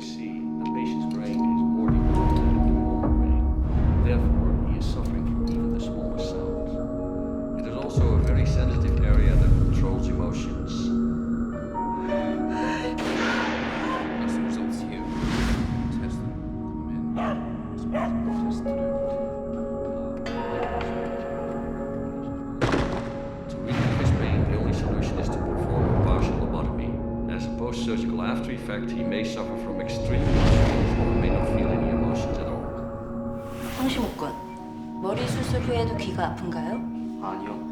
see. After effect, he may suffer from extreme emotions or may not feel any emotions at all. 황시목군, 머리 수술 후에도 귀가 아픈가요? 아니요.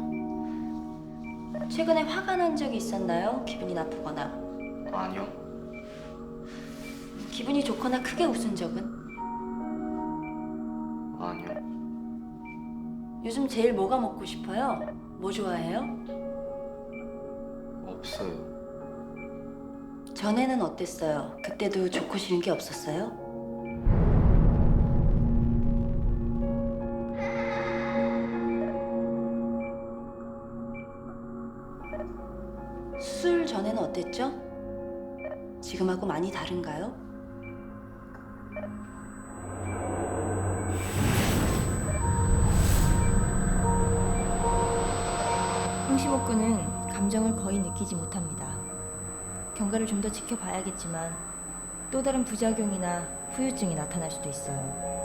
최근에 화가 난 적이 있었나요? 기분이 나쁘거나 아니요. 기분이 좋거나 크게 웃은 적은? 아니요. 요즘 제일 뭐가 먹고 싶어요? 뭐 좋아해요? 없어요. 전에는 어땠어요? 그때도 좋고 싫은 게 없었어요? 수술 전에는 어땠죠? 지금하고 많이 다른가요? 홍시목군은 감정을 거의 느끼지 못합니다. 경과를 좀 더 지켜봐야겠지만 또 다른 부작용이나 후유증이 나타날 수도 있어요.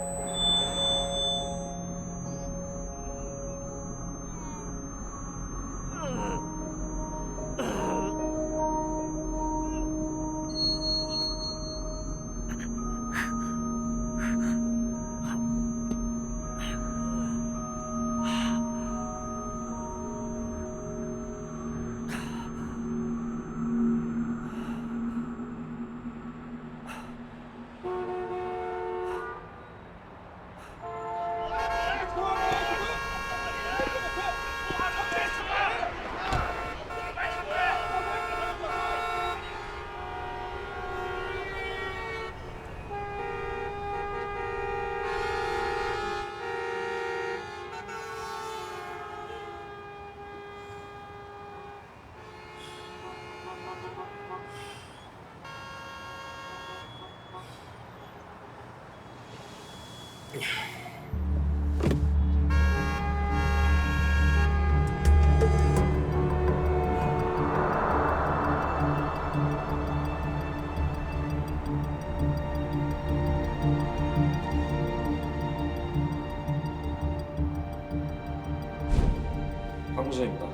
황무선입니다.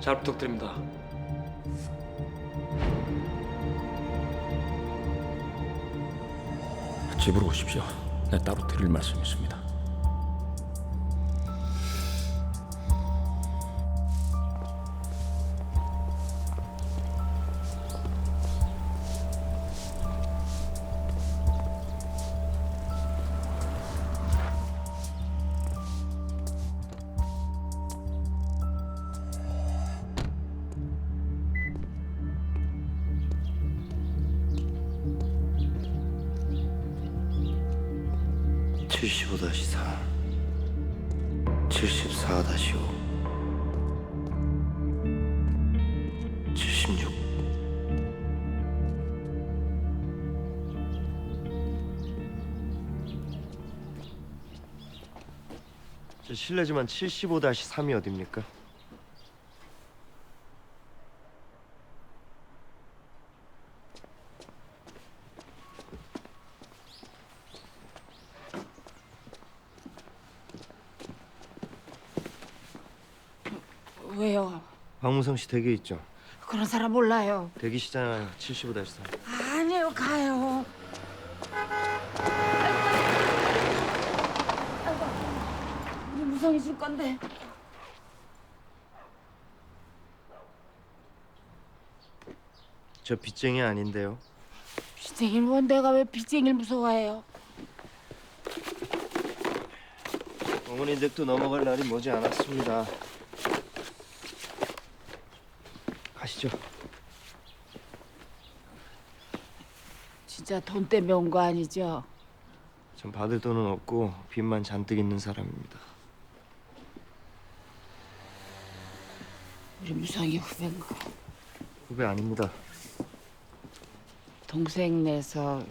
잘 부탁드립니다. 집으로 오십시오. 내 따로 드릴 말씀이 있습니다. 칠십오 다시 사, 칠십사 다시 오, 칠십육. 저 실례지만 75 다시 3이 어딥니까? 왜요? 박무성 씨 댁에 있죠. 그런 사람 몰라요. 대기시잖아요. 75 다시 3. 아니요, 가요. 아이고, 무성이 줄 건데. 저 빚쟁이 아닌데요. 빚쟁이를 원 내가 왜 빚쟁이를 무서워해요? 어머니 댁도 넘어갈 날이 머지 않았습니다. 가시죠. 진짜 돈 때문에 온 거 아니죠? 전 받을 돈은 없고 빚만 잔뜩 있는 사람입니다. 우리 무성이 후배인가? 후배 아닙니다. 동생네서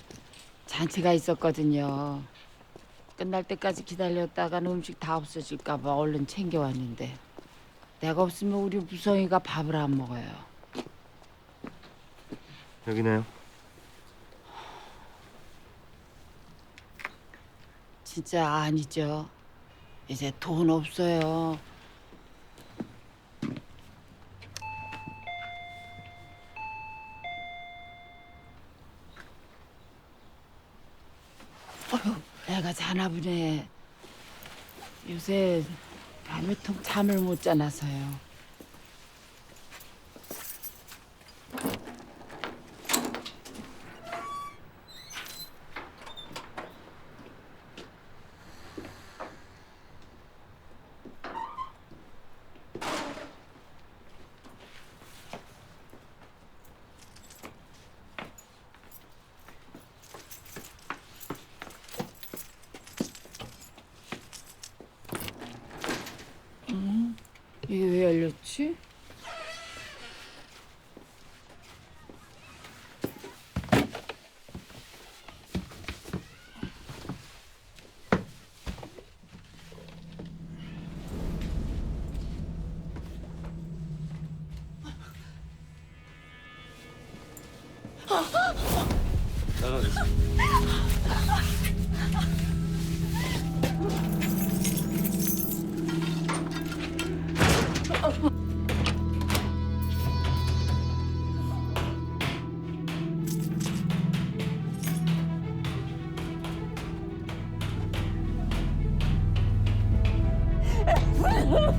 잔치가 있었거든요. 끝날 때까지 기다렸다가는 음식 다 없어질까 봐 얼른 챙겨왔는데 내가 없으면 우리 무성이가 밥을 안 먹어요. 여기네요. 진짜 아니죠. 이제 돈 없어요. 어휴, 애가 자나 보네. 요새 밤에 통 잠을 못 자나서요. 이게 왜 열렸지? 나가겠습니다.